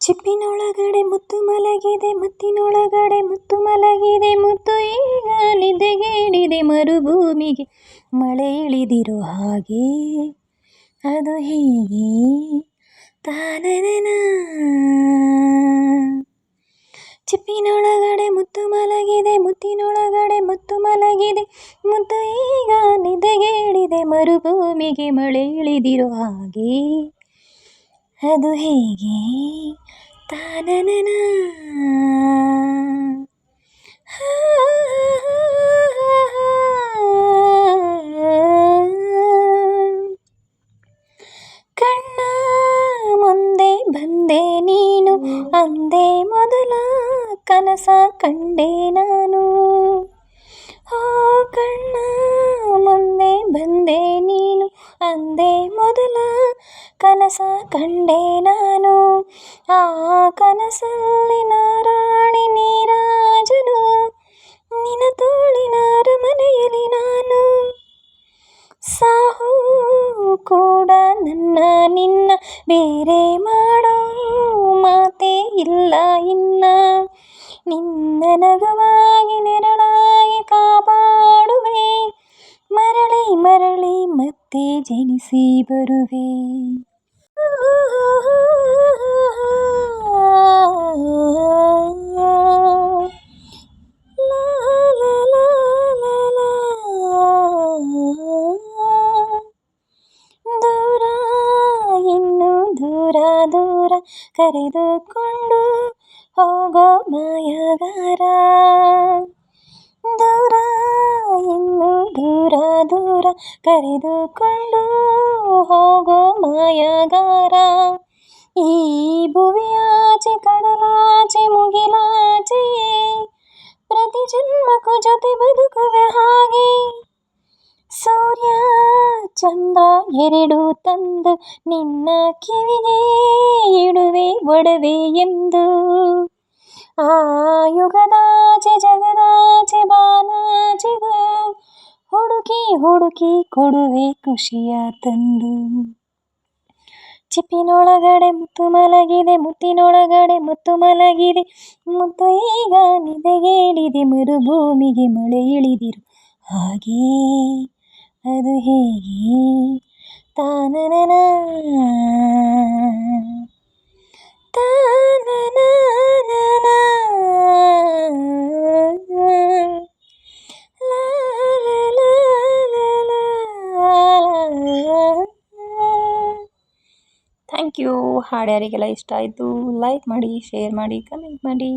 ಚಿಪ್ಪಿನೊಳಗಡೆ ಮುತ್ತು ಮಲಗಿದೆ, ಮುತ್ತಿನೊಳಗಡೆ ಮುತ್ತು ಮಲಗಿದೆ, ಮುತ್ತು ಈಗ ನಿದ್ದೆಗೇಡಿದೆ ಮರುಭೂಮಿಗೆ. ಮಳೆ ಇಳಿದಿರೋ ಹಾಗೆ, ಅದು ಹೀಗೆ. ತಾನನ ಚಿಪ್ಪಿನೊಳಗಡೆ ಮುತ್ತು ಮಲಗಿದೆ, ಮುತ್ತಿನೊಳಗಡೆ ಮುತ್ತು ಮಲಗಿದೆ, ಮುತ್ತು ಈಗ ನಿದ್ದೆಗೇಡಿದೆ ಮರುಭೂಮಿಗೆ. ಮಳೆ ಇಳಿದಿರೋ ಹಾಗೆ, ಅದು ಹೇಗೆ. ತಾನನನ ಕಣ್ಣ ಮುಂದೆ ಬಂದೆ ನೀನು ಅಂದೆ ಮೊದಲ ಕನಸ ಕಂಡೆ ನಾನು ಕನಸ ಕಂಡೆ ನಾನು. ಆ ಕನಸಲ್ಲಿ ನಾರಾಣಿ ನೀರಾಜನು. ನಿನ್ನ ತೋಳಿನ ಅರಮನೆಯಲ್ಲಿ ನಾನು. ಸಾಹು ಕೂಡ ನನ್ನ ನಿನ್ನ ಬೇರೆ ಮಾಡೋ ಮಾತೇ ಇಲ್ಲ ಇನ್ನ. ನಿನ್ನ ನಗವಾಗಿ ನೆರಳಾಗಿ ಜನಿಸಿ ಬರುವೆ ಲಾ ಲಾ ಲಾ ಲಾ ಲಾ. ದೂರ ಇನ್ನು ದೂರ ದೂರ ಕರೆದುಕೊಂಡು ಹೋಗೋ ಮಾಯಗಾರ ದೂರ ಕರೆದುಕೊಂಡು ಹೋಗೋ ಮಾಯಗಾರ. ಈ ಭುವಿಯಾಚೆ, ಕಡಲಾಚೆ, ಮುಗಿಲಾಚೆ, ಪ್ರತಿ ಜನ್ಮಕ್ಕೂ ಜೊತೆ ಬದುಕುವೆ ಹಾಗೆ. ಸೂರ್ಯ, ಚಂದ್ರ ಎರಡು ತಂದು ನಿನ್ನ ಕಿವಿಗೆ ಇಡುವೆ, ಒಡವೆ ಎಂದು. ಆ ಯುಗದಾಚೆ, ಜಗದಾಚೆ, ಬಾನಾಚೆಗೂ ಹುಡುಕಿ ಹುಡುಕಿ ಕೊಡುವೆ ಖುಷಿಯ ತಂದು. ಚಿಪ್ಪಿನೊಳಗಡೆ ಮುತ್ತು ಮಲಗಿದೆ, ಮುತ್ತಿನೊಳಗಡೆ ಮುತ್ತು ಮಲಗಿದೆ. ಮುತ್ತು ಈಗ ನಿದೆಗೇಡಿದೆ, ಮರುಭೂಮಿಗೆ ಮಳೆ ಇಳಿದಿರು. ಹಾಗೆ, ಅದು ಹೇಗೆ? ತಾನನನ ಥ್ಯಾಂಕ್ ಯು. ಹಾಡು ಯಾರಿಗೆಲ್ಲ ಇಷ್ಟ ಆಯಿತು. ಲೈಕ್ ಮಾಡಿ ಶೇರ್ ಮಾಡಿ ಕಮೆಂಟ್ ಮಾಡಿ.